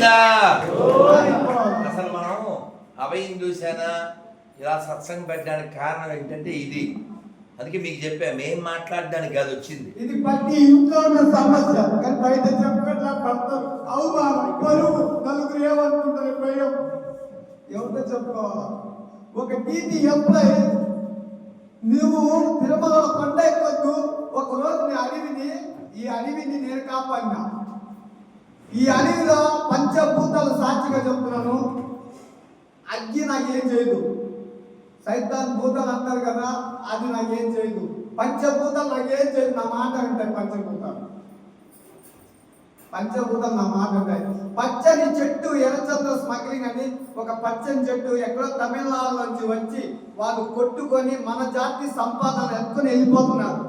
గోవిందా అసలు మనం అభయం చూసానా ఇలా సత్సంగం పెట్టడానికి కారణం ఏంటంటే ఇది. అందుకే మీకు చెప్పా మేం మాట్లాడడానికి కాదు వచ్చింది. ఇది ప్రతి ఇంట్లో ఉన్న సమస్య. కానీ బయట చెప్పట్లా పడతారు. అవమానం పరువు నలుగురు ఏమనుకుంటారు భయం? ఎవరితో చెప్పుకో ఒక నీతి ఎంప్లాయ్ నువ్వు తిరుమల కొండ ఎక్కొద్దు ఒక రోజు నీ అడవిని ఈ అడవిని నేను కాపాడినా. ఈ అడవిలో పంచభూతాలు సాక్షిగా చెప్తున్నాను. అగ్గి నాకేం చేయదు. సైతాన్ భూతాలు అంటారు కదా అది నాకేం చేయదు. పంచభూతాలు నాకేం చేయదు నా మాట వింటాయి పంచభూతాలు. పంచభూతాలు నా మాట ఉంటాయి పచ్చని చెట్టు ఎర్రచంద్ర స్మగ్లింగ్ అని ఒక పచ్చని చెట్టు ఎక్కడో తమిళనాడు నుంచి వచ్చి వాళ్ళు కొట్టుకొని మన జాతి సంపాదన ఎత్తుకొని వెళ్ళిపోతున్నారు.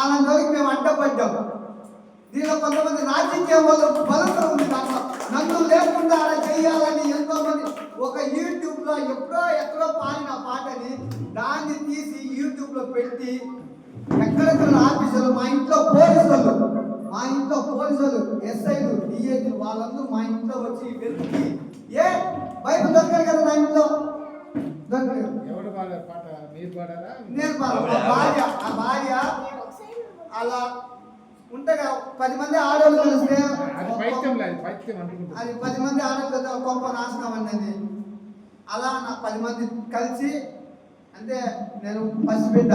ఆనందానికి మేము అడ్డపడ్డాం దీనిలో కొంతమంది రాజకీయ వాళ్ళు బలత ఉంది దాంట్లో నన్ను లేకుండా అలా చేయాలని ఎంతో మంది ఒక యూట్యూబ్లో ఎప్పుడో ఎక్కడో పాడిన పాటని దాన్ని తీసి యూట్యూబ్లో పెట్టి ఎక్కడెక్కడ ఆఫీసులు మా ఇంట్లో పోలీసులు మా ఇంట్లో పోలీసులు ఎస్ఐలు డిఏలు వాళ్ళందరూ మా ఇంట్లో వచ్చి వెతికి ఏ? బయట దొరకదు కదా నా ఇంట్లో? పాడారు పాట మీరు పాడారా? నేను భార్య ఆ భార్య అలా ఉంటగా పది మంది ఆడవాళ్ళు కలిస్తే అది పది మంది ఆడవాళ్ళతో గొప్ప నాశనం అన్నది అలా నా పది మంది కలిసి అంటే నేను పసిబిడ్డ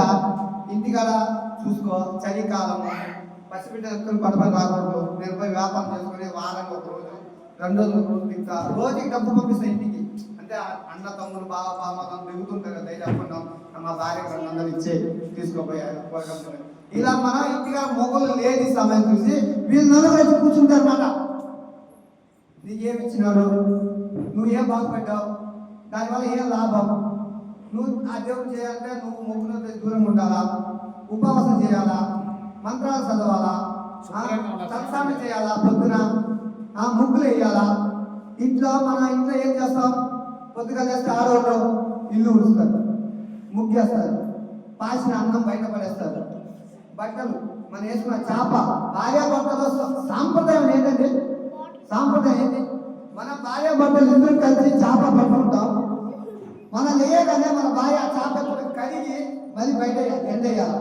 ఇంటికాడ చూసుకో చలికాలం పసిబిడ్డ ఎత్తుకుని పడమని రాకూడదు నేను పోయి వ్యాపారం చేసుకుని వారానికి ఒక రోజు రెండు రోజులు ఒక రోజు ఇంకా రోజుకి డబ్బు పంపిస్తాను ఇంటికి. అంటే అన్న తమ్ముడు బావ బావ తమ్ముడు దిగుతుంటారు కదా ధైర్యం మా భార్య రెండు వందలు ఇచ్చే తీసుకోపోయారు ఇలా మన ఇంటిగా మొగలు లేని సమయం చూసి వీళ్ళు నలుగురు వచ్చి కూర్చుంటారు అన్నమాట. నీకేమి ఇచ్చినాడు నువ్వు ఏం బాగుపడ్డావు? దానివల్ల ఏం లాభం? నువ్వు ఆ దేవుడు చేయాలంటే నువ్వు మొగ్గుల దూరం ఉండాలా? ఉపవాసం చేయాలా? మంత్రాలు చదవాలా? సత్సాన్ని చేయాలా పొద్దున? ఆ ముగ్గులు వేయాలా? ఇంట్లో మన ఇంట్లో ఏం చేస్తాం? పొద్దుగా చేస్తే ఆడవాళ్ళు ఇల్లు ఉడుస్తారు. ముగ్గేస్తారు. పాసిన అన్నం బయట పడేస్తారు. బట్టలు మనం వేసుకున్న చేప భార్యాభర్తలో సాంప్రదాయం ఏంటండి? సాంప్రదాయం ఏంటి? మన భార్య భర్తలు ఇద్దరు కలిసి చేప పట్టుకుంటాం. మనం లేయగానే మన భార్య చేప కడిగి మళ్ళీ బయట ఎండేయాలి.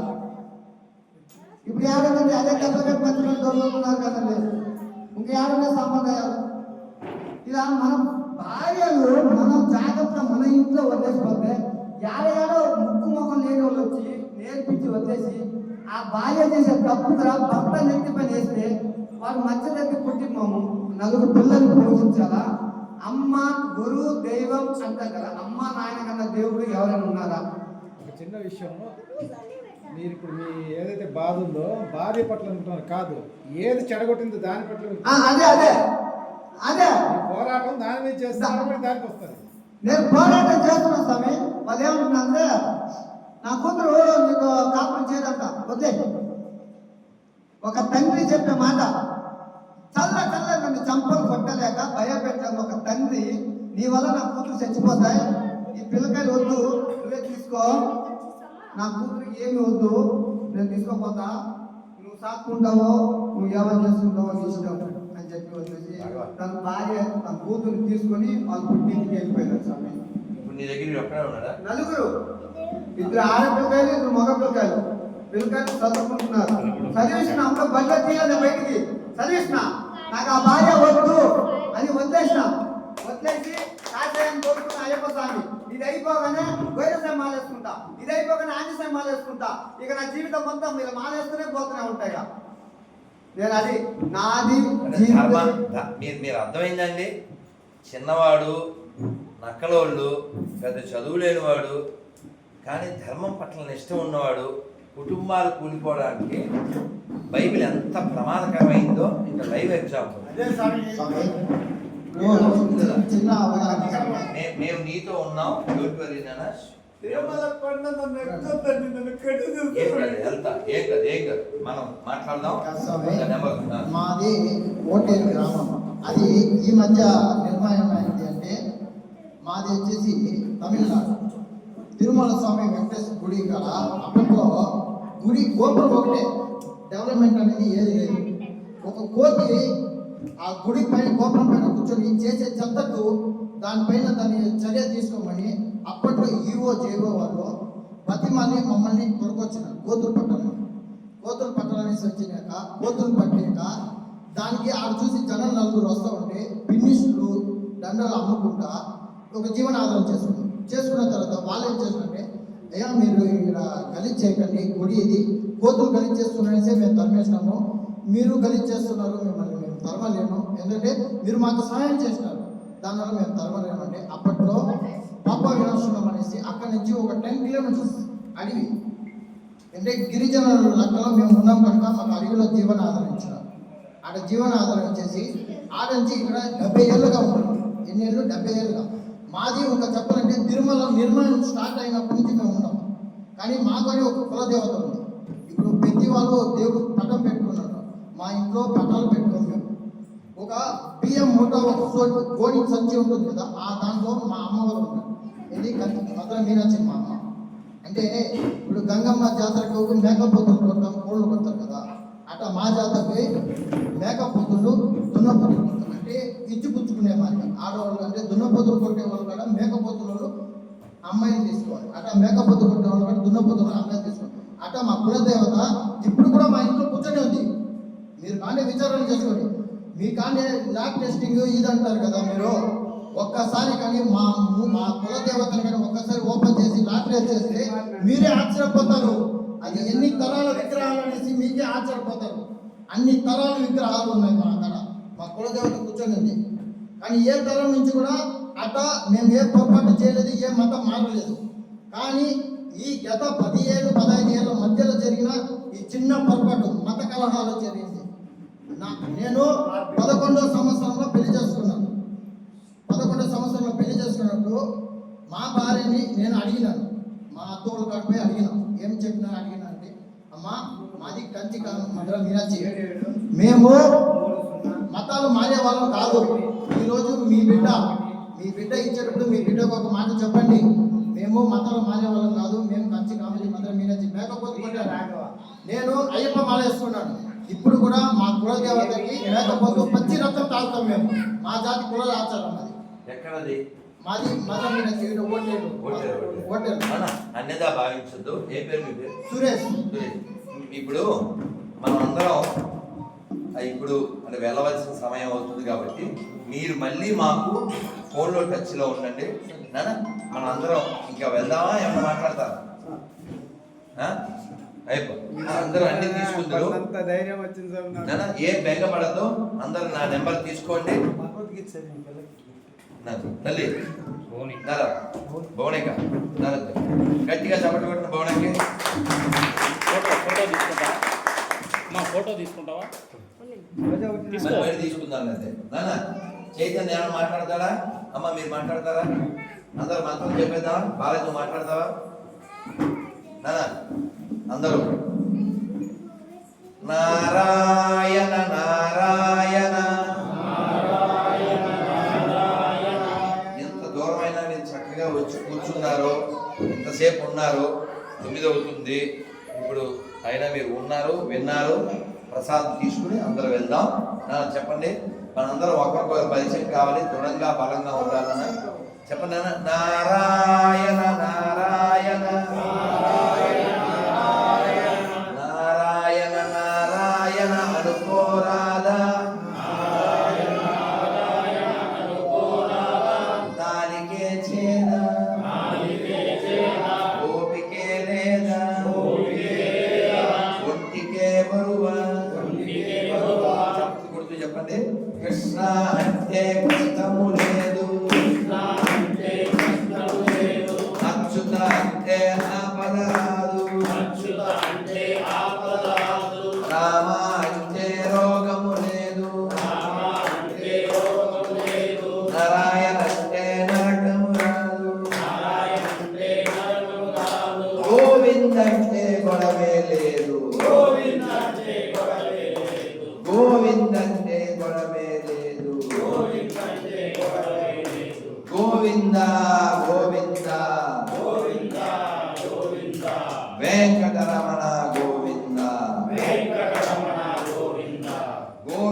ఇప్పుడు ఏడంటే అదే డబ్బులు పంచుకుని దొరుకుతున్నారు కదండి. ఇంకా ఏడనే సాంప్రదాయాలు? ఇలా మనం భార్యలు మనం జాగ్రత్త మన ఇంట్లో వదిలేసిపోతే యాడయాడో ముక్కు ముఖం లేని వాళ్ళు వచ్చి నేర్పించి వదిలేసి ఆ భార్య చేసే తప్పు కదా భర్త నెత్తి పని వేస్తే వాడు మధ్య దగ్గర మాము నలుగురు పిల్లల్ని పోషించాలా? అమ్మ గురువు దైవం అంటారు కదా అమ్మ నాయన కన్నా దేవుడు ఎవరైనా ఉన్నారా? ఒక చిన్న విషయం. మీరు ఇప్పుడు మీ ఏదైతే బాధ ఉందో భార్య పట్ల అనుకుంటున్నారు కాదు ఏది చెడగొట్టిందో దాని పట్ల అదే అదే అదే. పోరాటం దాని మీద కాబట్టి దానికి వస్తుంది. నేను పోరాటం చేస్తున్నా స్వామి. వాళ్ళు ఏమంటున్నారంటే నా కూతురు నీకు కాపురం చేయదంట. వద్దే. ఒక తండ్రి చెప్పే మాట. చల్ల చల్ల నన్ను చంపలు కొట్టలేక భయపెట్టాను ఒక తండ్రి. నీ వల్ల నా కూతురు చచ్చిపోతాయి. ఈ పిల్లకాయలు వద్దు. నువ్వే తీసుకో. నా కూతురికి ఏమి వద్దు. నేను తీసుకోపోతా. నువ్వు సాక్కుంటావో నువ్వు ఎవరు చేసుకుంటావో నీ ఇష్టం అని చెప్పి వచ్చేసి తన భార్య తన కూతురు తీసుకొని వాళ్ళ పుట్టింటికి వెళ్ళిపోయారు ఇప్పుడు నీ దగ్గర ఒక్కడే ఉన్నాడా? నలుగురు. ఇద్దరు ఆడపిల్లకాయలు ఇద్దరు మగ పిల్లకాయలు పిల్లకాయలు చదువుకుంటున్నారు. చదివేసిన అమ్మ బల్ల తీయాలి బయటికి. చదివేసిన. నాకు ఆ భార్య వద్దు. అని వదిలేసిన. వదిలేసి కాషాయం కోరుకున్న అయ్యప్ప స్వామి. ఇది అయిపోగానే వైరసం మాలేసుకుంటా. ఇది అయిపోగానే ఆంజనేయం మాలేసుకుంటా. ఇక నా జీవితం మొత్తం మీరు మాలేస్తూనే పోతూనే ఉంటాయి. నేను అది నాది మీరు మీరు అర్థమైందండి? చిన్నవాడు నక్కలోళ్ళు పెద్ద చదువు లేనివాడు కానీ ధర్మం పట్ల నిష్ట ఉన్నవాడు కుటుంబాలు కూలిపోవడానికి బైబిల్ ఎంత ప్రమాదకరమైందో ఇంకా లైవ్ ఎగ్జాంపుల్. మేము నీతో ఉన్నాం కాదు మనం మాట్లాడదాం. మాది ఓటేరు గ్రామం. అది ఈ మధ్య నిర్మాణం మాది వచ్చేసి తమిళనాడు. తిరుమల స్వామి వెంకటేశ్వర గుడి గల అప్పట్లో గుడి గోపురం ఒకటే. డెవలప్మెంట్ అనేది ఏది లేదు. ఒక కోతి ఆ గుడి పైన గోపురం పైన కూర్చొని దానిపైన దాన్ని చర్య తీసుకోమని అప్పట్లో ఈవో జేఓ వాళ్ళు బతిమాలి మమ్మల్ని కొనుకొచ్చినారు కోతులు పట్టణం కోతులు పట్టణానికి వచ్చినాక కోతులు పట్టాక దానికి ఆడ చూసి జనం నలుగురు వస్తూ ఉంటే ఫినిష్లు దండలు అమ్ముకుంటా ఒక జీవనాధారం చేసుకున్నాం చేసుకున్న తర్వాత వాళ్ళు ఏం చేస్తారంటే అయ్యా మీరు ఇక్కడ గలీజ్ చేయకండి గుడి ఇది. కోతులు గలీజ్ చేస్తున్నారనేసి మేము తరిమేసినాము. మీరు గలీజ్ చేస్తున్నారు మిమ్మల్ని మేము తరమలేము. ఎందుకంటే మీరు మాకు సహాయం చేసినారు. దానివల్ల మేము తరమలేము అంటే అప్పట్లో పాప వినాశనం అనేసి అక్కడి నుంచి ఒక టెన్ కిలోమీటర్స్ అడవి. అంటే గిరిజనుల లెక్కలో మేము ఉన్నాం కనుక మాకు అడవిలో జీవన ఆధారం ఆడ జీవన ఆధారం వచ్చేసి ఆడ నుంచి ఇక్కడ డెబ్బై ఏళ్ళుగా ఉన్నాం. ఎన్ని ఏళ్ళు? డెబ్బై ఏళ్ళుగా. మాది ఒక చెప్పాలంటే తిరుమల నిర్మాణం స్టార్ట్ అయినప్పటి నుంచి మేము ఉన్నాం. కానీ మాకు అని ఒక కులదేవత ఉంది. ఇప్పుడు ప్రతి వాళ్ళు దేవుడు పటం పెట్టుకున్నారు. మా ఇంట్లో పటాలు పెట్టుకున్నాం ఒక బియ్యం మూట ఒక కోడి గోడి సంచి ఉంటుంది కదా ఆ దాంట్లో మా అమ్మవారు ఉన్నారు. ఇది మధుర మీనాచి మా అమ్మ. అంటే ఇప్పుడు గంగమ్మ జాతరకు మేకపోతులు కొడతాం కోళ్ళు కొడతారు కదా అట్లా మా జాతరకి మేకపోతులు దున్నపోతులు. ఇచ్చి పుచ్చుకునే మాట ఆడవాళ్ళు అంటే దున్నపోతులు కొట్టే వాళ్ళు కూడా మేకపోతులు అమ్మాయిని తీసుకోవాలి. అట్లా మేకపోతు కొట్టే వాళ్ళు కూడా దున్నపోతులు అమ్మాయిని తీసుకోవాలి. అట్లా మా కులదేవత ఇప్పుడు కూడా మా ఇంట్లో కూర్చొని ఉంది. మీరు కానీ విచారణ చేసుకోండి. మీ కానీ ల్యాబ్ టెస్టింగ్ ఇది అంటారు కదా మీరు. ఒక్కసారి కానీ మా మా కులదేవతను కానీ ఒక్కసారి ఓపెన్ చేసి ల్యాబ్ టెస్ట్ చేస్తే మీరే ఆశ్చర్యపోతారు. అది ఎన్ని తరాల విగ్రహాలు అనేసి మీకే ఆశ్చర్యపోతారు. అన్ని తరాల విగ్రహాలు ఉన్నాయి మా అక్కడ మా కులదేవత కూర్చొని ఉంది. కానీ ఏ తరం నుంచి కూడా అట మేము ఏ పొరపాటు చేయలేదు ఏ మతం మారలేదు. కానీ ఈ గత పది ఏళ్ళు పదహైదు ఏళ్ళ మధ్యలో జరిగిన ఈ చిన్న పొరపాటు మత కలహాలు జరిగింది. నా నేను పదకొండో సంవత్సరంలో పెళ్ళి చేసుకున్నాను. పదకొండో సంవత్సరంలో పెళ్ళి చేసుకున్నప్పుడు మా భార్యని నేను అడిగినాను. మా అత్తోళ్ళు కాడిపోయి అడిగినాను ఏం చెప్పినా అడిగినా అంటే అమ్మా మాది కంచి కాదు మధుర మీనాచి మేము మతాలు మారే వాళ్ళం కాదు. ఈరోజు మీ బిడ్డ మీ బిడ్డ ఇచ్చేటప్పుడు మీ బిడ్డకు ఒక మాట చెప్పండి. మేము మతాలు మారే వాళ్ళం కాదు మేము కంచి కామెడీ మధుర మీనాచి మేకపోతే కొట్టాను. నేను అయ్యప్ప మాల వేసుకున్నాను. ఇప్పుడు కూడా మా కుల దేవతకి మేకపోతు పచ్చి రక్తం తాగుతాం మేము. మా జాతి కుల ఆచారం అది. ఎక్కడది? మాది మధుర మీనాచి ఈడ ఓటేరు. ఓటేరు, అన్యదా భావించొద్దు. ఏ పేరు మీ పేరు? సురేష్. ఇప్పుడు మనం అందరం ఇప్పుడు అంటే వెళ్ళవలసిన సమయం అవుతుంది కాబట్టి మీరు మళ్ళీ మాకు ఫోన్లో టచ్లో ఉండండి. నాన్న మనం అందరం ఇంకా వెళ్దామా? ఏమన్నా మాట్లాడతారా? అయిపో. అందరూ అన్ని తీసుకుందరు. నాన్న ఏ బెంగ పడద్దు అందరు నా నెంబర్ తీసుకోండి. తల్లి. దారా భువనిక దారా గట్టిగా చప్పట్లు కొట్టిన భువనకి ఫోటో ఫోటో తీసుకుంటావా? మా ఫోటో తీసుకుంటావా? తీసుకుందాం అయితే నాన్న చైతన్య ఏమైనా మాట్లాడతాడా? అమ్మ మీరు మాట్లాడతారా? అందరూ మంత్రం చెప్పేద్దామా? బాలాజీ నువ్వు మాట్లాడతావా అందరూ. నారాయణ నారాయణ. ఎంత దూరమైనా మీరు చక్కగా వచ్చి కూర్చున్నారు. ఇంతసేపు ఉన్నారు? తొమ్మిది అవుతుంది. ఇప్పుడు అయినా మీరు ఉన్నారు విన్నారు. ప్రసాదం తీసుకుని అందరూ వెళ్దాం. చెప్పండి. మనందరం ఒకరికొకరు పరిచయం కావాలి. దృఢంగా బలంగా ఉండాలన్న. చెప్పండి నారాయణ నారాయణ.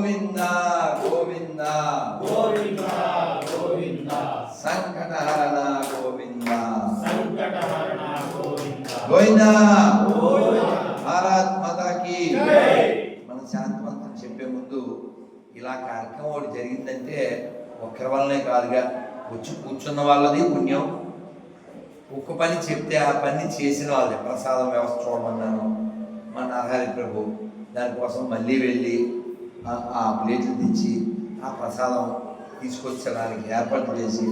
గోవింద గోవింద. గోవింద గోవింద. సంకటహరణ గోవింద. సంకటహరణ గోవింద. గోవింద. భారత్ మాతాకి. మనం శాంతవంతం చెప్పే ముందు ఇలా కార్యక్రమం ఒకటి జరిగిందంటే ఒక్కరి వల్లనే కాదుగా. వచ్చి కూర్చున్న వాళ్ళది పుణ్యం. ఒక్క పని చెప్తే ఆ పని చేసిన వాళ్ళే ప్రసాదం వ్యవస్థ చూడమన్నాను. మా నరహరి ప్రభు. దానికోసం మళ్ళీ వెళ్ళి ఆ- ప్లేట్లు తెచ్చి ఆ ప్రసాదం తీసుకొచ్చడానికి ఏర్పాట్లు చేసి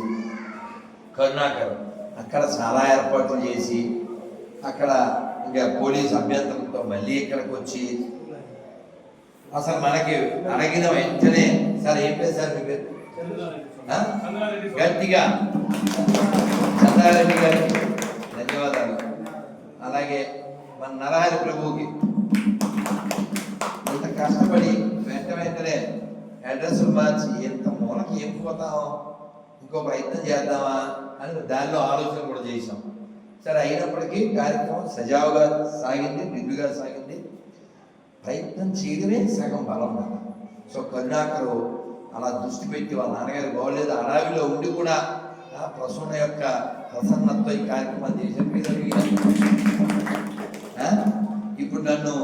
కరుణాకర్. అక్కడ చాలా ఏర్పాట్లు చేసి అక్కడ ఇంకా పోలీస్ అభ్యంతరంతో మళ్ళీ ఇక్కడికి వచ్చి అసలు మనకి అడిగిన వెంటనే సార్ ఏం పేరు సార్ మీ పేరు? గట్టిగా. చంద్రారెడ్డి గారికి ధన్యవాదాలు. అలాగే మన నరహరి ప్రభువుకి ఇంత కష్టపడి సరే అడ్రస్ మార్చి ఎంత మూలకి ఏం పోతాం ఇంకో ప్రయత్నం చేద్దామా? అని దానిలో ఆలోచన కూడా చేశాం. సరే అయినప్పటికీ కార్యక్రమం సజావుగా సాగింది నిండుగా సాగింది. ప్రయత్నం చేయడమే సగం బలం కదా సో కరుణాకరు అలా దృష్టి పెట్టి వాళ్ళ నాన్నగారు బాగోలేదు. అడవిలో ఉండి కూడా ఆ యొక్క ప్రసన్నతో ఈ కార్యక్రమం చేశారు. మీద ఇప్పుడు నన్ను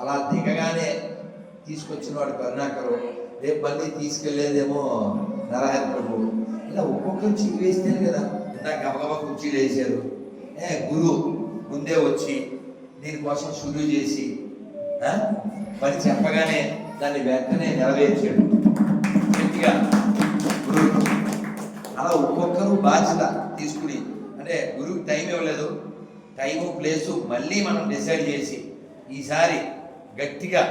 అలా దిగగానే తీసుకొచ్చిన వాడు కరుణాకరు రేపు మళ్ళీ తీసుకెళ్ళేదేమో నారాయణ ప్రభు. ఇలా ఒక్కొక్కరు చెయ్యి వేస్తేనే కదా ఇందాక గబగబా కుర్చీలు వేసారు ఏ గురువు ముందే వచ్చి దీనికోసం షురూ చేసి మరి చెప్పగానే దాన్ని వెంటనే నెరవేర్చాడు. గట్టిగా గురువు అలా ఒక్కొక్కరు బాధ్యత తీసుకుని అంటే గురువుకి టైం ఇవ్వలేదు. టైము ప్లేసు మళ్ళీ మనం డిసైడ్ చేసి ఈసారి గట్టిగా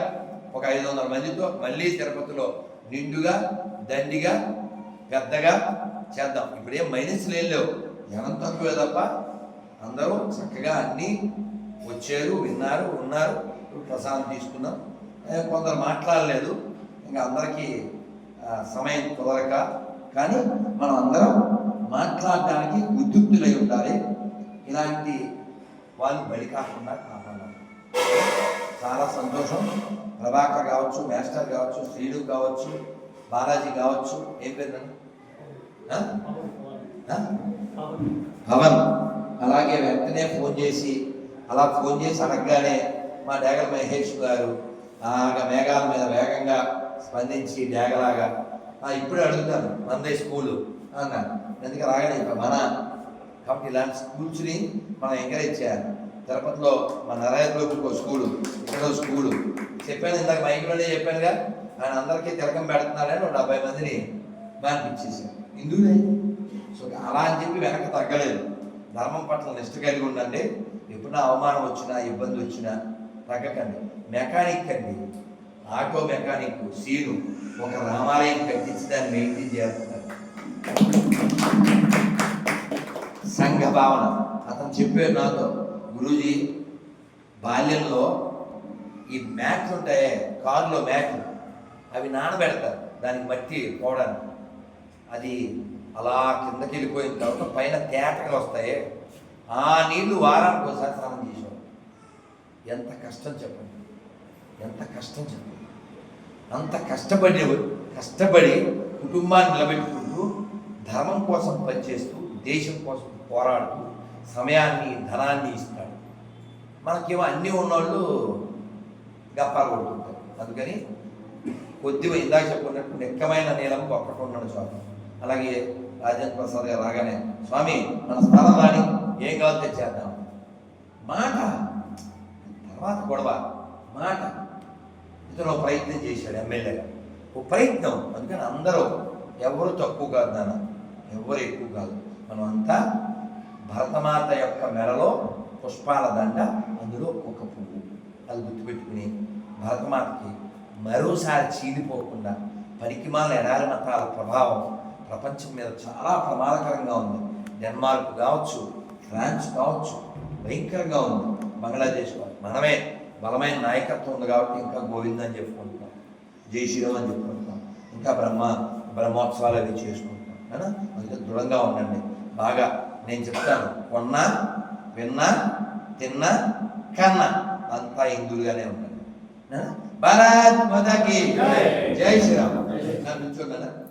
ఒక ఐదు వందల మందితో మళ్ళీ తిరుపతిలో నిండుగా దండిగా పెద్దగా చేద్దాం. ఇప్పుడేం మైనస్ లేవు. జనం తక్కువే తప్ప అందరూ చక్కగా అన్నీ వచ్చారు విన్నారు ఉన్నారు. ప్రసాదం తీసుకున్నాం. కొందరు మాట్లాడలేదు. ఇంకా అందరికీ సమయం కుదరక. కానీ మనం అందరం మాట్లాడడానికి ఉద్యుక్తులై ఉండాలి. ఇలాంటి వాళ్ళు బలి కాకుండా కాపాడాలి. చాలా సంతోషం. ప్రభాకర్ కావచ్చు మాస్టర్ కావచ్చు శ్రీడు కావచ్చు బాలాజీ కావచ్చు. ఏం పేరు నన్ను? పవన్. అలాగే వెంటనే ఫోన్ చేసి అలా ఫోన్ చేసి అడగగానే మా డేగల మహేష్ గారు అలాగా మేఘాల మీద వేగంగా స్పందించి డేగలాగా ఇప్పుడే అడుగుతాను మందే స్కూలు అన్నాను ఎందుకు రాగానే ఇప్పుడు మన కాబట్టి ఇలాంటి స్కూల్స్ని మనం ఎంకరేజ్ చేయాలి. తిరుపతిలో మన నరాయణలోకి ఒక స్కూలు ఇక్కడ స్కూలు. చెప్పాను ఇందాక మైక్లోనే చెప్పానుగా ఆయన అందరికీ తిలకం పెడుతున్నాడని ఒక డెబ్బై మందిని మానిపించేసాను హిందువులే సో అలా అని చెప్పి వెనక తగ్గలేదు. ధర్మం పట్ల నిష్ట కలిగి ఉండండి. ఎప్పుడైనా అవమానం వచ్చినా ఇబ్బంది వచ్చినా తగ్గకండి. మెకానిక్ అండి ఆటో మెకానిక్ సీను ఒక రామాలయం కట్టించి దాన్ని మెయింటైన్ చేస్తున్నారు. సంఘ భావన. అతను చెప్పాడు నాతో గురూజీ బాల్యంలో ఈ మ్యాట్లు ఉంటాయే కారులో మ్యాట్లు అవి నానబెడతారు. దానికి మట్టి పోవడానికి. అది అలా కిందకి వెళ్ళిపోయిన తర్వాత పైన తేటగా వస్తాయి. ఆ నీళ్ళు వారానికి ఒకసారి స్నానం చేసాం ఎంత కష్టం చెప్పండి. ఎంత కష్టం చెప్పండి. అంత కష్టపడి కష్టపడి కుటుంబాన్ని నిలబెట్టుకుంటూ ధర్మం కోసం పనిచేస్తూ దేశం కోసం పోరాడుతూ సమయాన్ని ధనాన్ని ఇస్తూ మనకేమో అన్నీ ఉన్నవాళ్ళు గప్పాలు కొడుతుంటారు. అందుకని కొద్దిగా ఇందాక చెప్పుకున్నట్టు నిక్కమైన నీలం ఒక్కటి ఉన్నాడు స్వామి. అలాగే రాజేంద్ర ప్రసాద్ గారు రాగానే స్వామి మన స్థలం రాని ఏం కావాలి తెచ్చేద్దాం. మాట. తర్వాత గొడవ. మాట. ఇతను ఒక ప్రయత్నం చేశాడు ఎమ్మెల్యేగా. ఒక ప్రయత్నం. అందుకని అందరూ ఎవరు తక్కువ కాదు నాన్న. ఎవరు ఎక్కువ కాదు. మనం అంతా భరతమాత యొక్క మెడలో పుష్పాల దండ అందులో ఒక పువ్వు. అది గుర్తుపెట్టుకుని భరతమాతకి మరోసారి చీలిపోకుండా పనికిమాల ఎడారి మతాల ప్రభావం ప్రపంచం మీద చాలా ప్రమాదకరంగా ఉంది. డెన్మార్క్ కావచ్చు ఫ్రాన్స్ కావచ్చు భయంకరంగా ఉంది. బంగ్లాదేశ్ మనమే బలమైన నాయకత్వం ఉంది కాబట్టి ఇంకా గోవింద అని చెప్పుకుంటున్నాం. జై శ్రీరామ్ అని చెప్పుకుంటున్నాం. ఇంకా బ్రహ్మ బ్రహ్మోత్సవాలు అవి చేసుకుంటున్నాం. కదా అందుకే దృఢంగా ఉండండి. బాగా నేను చెప్తాను. కొన్నా విన్నా తిన్నా కన్నా. అంతా హిందువులుగానే నాన్న? భారత్ మాతాకి. జై. శ్రీరామ్. నన్ను నుంచోండి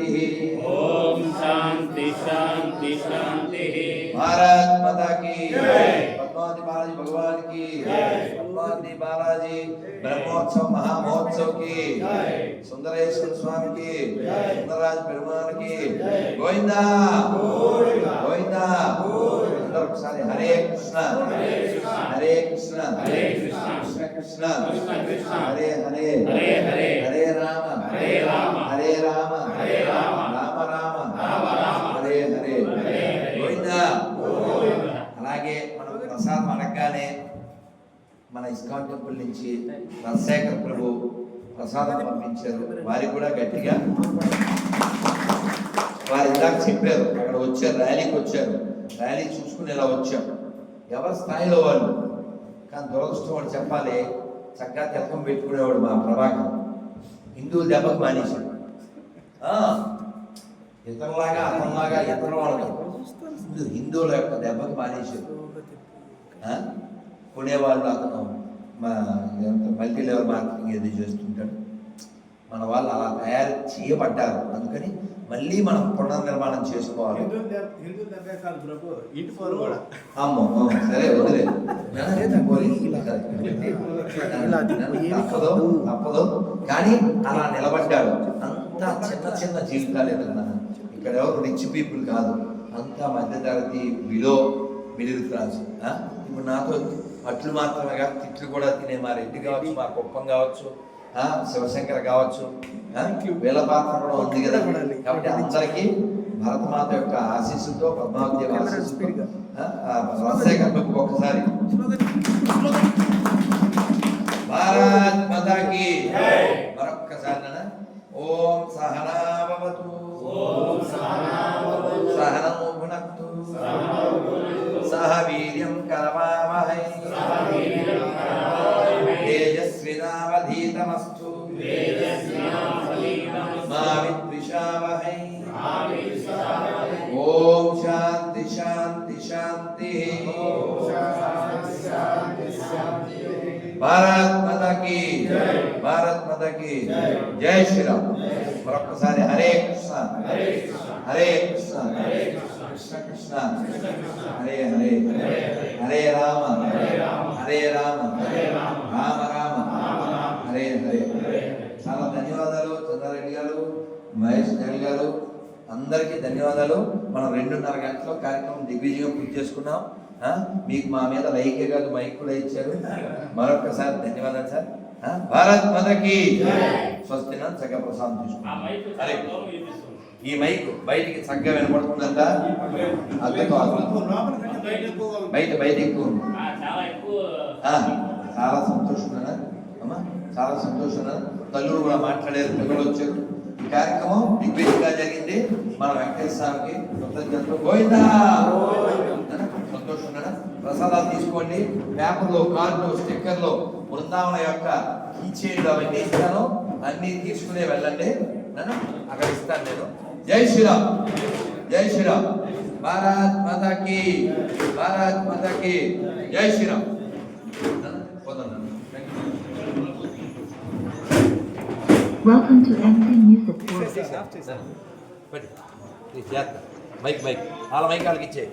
शांति। ओम शांति शांति शांति। भारत माता की पद्मावती बालाजी भगवान की। पद्मावती बालाजी ब्रह्मोत्सव महामहोत्सव की। सुंदरेश्वर स्वामी की। सुंदरराज पेरुमान की। गोविंदा। गोविंदा। हरे कृष्ण। हरे कृष्ण। हरे कृष्ण। कृष्ण कृष्ण। हरे हरे। हरे हरे। हरे राम। हरे राम। హరే రామ రామ రామ రామ. హరే హరే అలాగే మనం ప్రసాదం అడగగానే మన ఇస్కాన్ టెంపుల్ నుంచి రాజశేఖర్ ప్రభు ప్రసాదం పంపించారు. వారికి కూడా గట్టిగా వారు ఇందాక చెప్పారు అక్కడ వచ్చారు ర్యాలీకి వచ్చారు. ర్యాలీ చూసుకుని ఇలా వచ్చాం. ఎవరి స్థాయిలో వాళ్ళు? కానీ దురదృష్టం వాడు చెప్పాలి చక్కగా తెలకం పెట్టుకునేవాడు మా ప్రభాకర్. హిందువులు దెబ్బకు మానేశాడు. ఇతరులాగా అతనిలాగా ఇతరుల వాళ్ళకి హిందూ హిందువుల యొక్క దెబ్బకు మానేశారు. ఆ? కొనేవాళ్ళు అతను మా మల్టీ లెవెల్ మార్కెటింగ్ ఏదో చేస్తుంటాడు. మన వాళ్ళు అలా తయారు చేయబడ్డారు. అందుకని మళ్ళీ మనం పునర్నిర్మాణం చేసుకోవాలి. అమ్మో సరే వదిలే. తప్పదు కానీ అలా నిలబడ్డాడు. అంతా చిన్న చిన్న జీవితాలే కదా ఇక్కడ ఎవరు రిచ్ పీపుల్ కాదు. అంతా మధ్యతరగతి బిలో మిడిల్ క్లాస్? ఇప్పుడు నాతో అట్లు మాత్రమే కాదు తిట్లు కూడా తినే మా రెడ్డి కావచ్చు మా కుప్పం కావచ్చు? శివశంకర్ కావచ్చు? వీళ్ళ పాత్ర కూడా ఉంది కదా. కాబట్టి అందరికీ భరతమాత యొక్క ఆశీస్సుతో పద్మావతి ఆశీస్సుతో రాజశేఖర్ బాబు భారత్ మాతా की భారత్ మాతా की జై. శ్రీరామ్. మరొకసారి హరే కృష్ణ. హరే కృష్ణ. కృష్ణ. కృష్ణ. హరే హరే. హరే రామ. హరే రామ. రామ. రామ. హరే హరే. చాలా ధన్యవాదాలు చంద్రారెడ్డి గారు మహేష్ నెహల్ గారు. అందరికీ ధన్యవాదాలు. మనం రెండున్నర గంటలో కార్యక్రమం దిగ్విజయం పూర్తి చేసుకున్నాం. మీకు మా మీద లైకే కాదు మైక్ కూడా ఇచ్చారు. మరొకసారి ధన్యవాదాలు సార్. భారత్ మదకి స్వస్తిన చక్కగా ప్రసాదం తీసుకున్నాం. ఈ మైక్ బయటికి చక్కగా వినపడుతుందంట? బయట. బయట ఎక్కువ చాలా సంతోషం. అమ్మా చాలా సంతోషం. తల్లులు కూడా మాట్లాడారు పిల్లలు వచ్చారు. ఈ కార్యక్రమం దిగ్విజయంగా జరిగింది. మన వెంకటేశ్వర స్వామికి కృతజ్ఞతలు. గోవిందా. ప్రసాదాలు తీసుకోండి. పేపర్లు కార్డులు స్టిక్కర్లు బృందావన యొక్క కీచైన్లు అవన్నీ ఇస్తాను. అన్నీ తీసుకునే వెళ్ళండి. నాన్న అక్కడ ఇస్తాను నేను. జై శ్రీరామ్. జై శ్రీరామ్. భారత్ మాతాకి భారత్ మాతాకి. జై Shriram. Welcome to MC Music World. Mike mike వాళ్ళ మైక్ వాళ్ళకి ఇచ్చే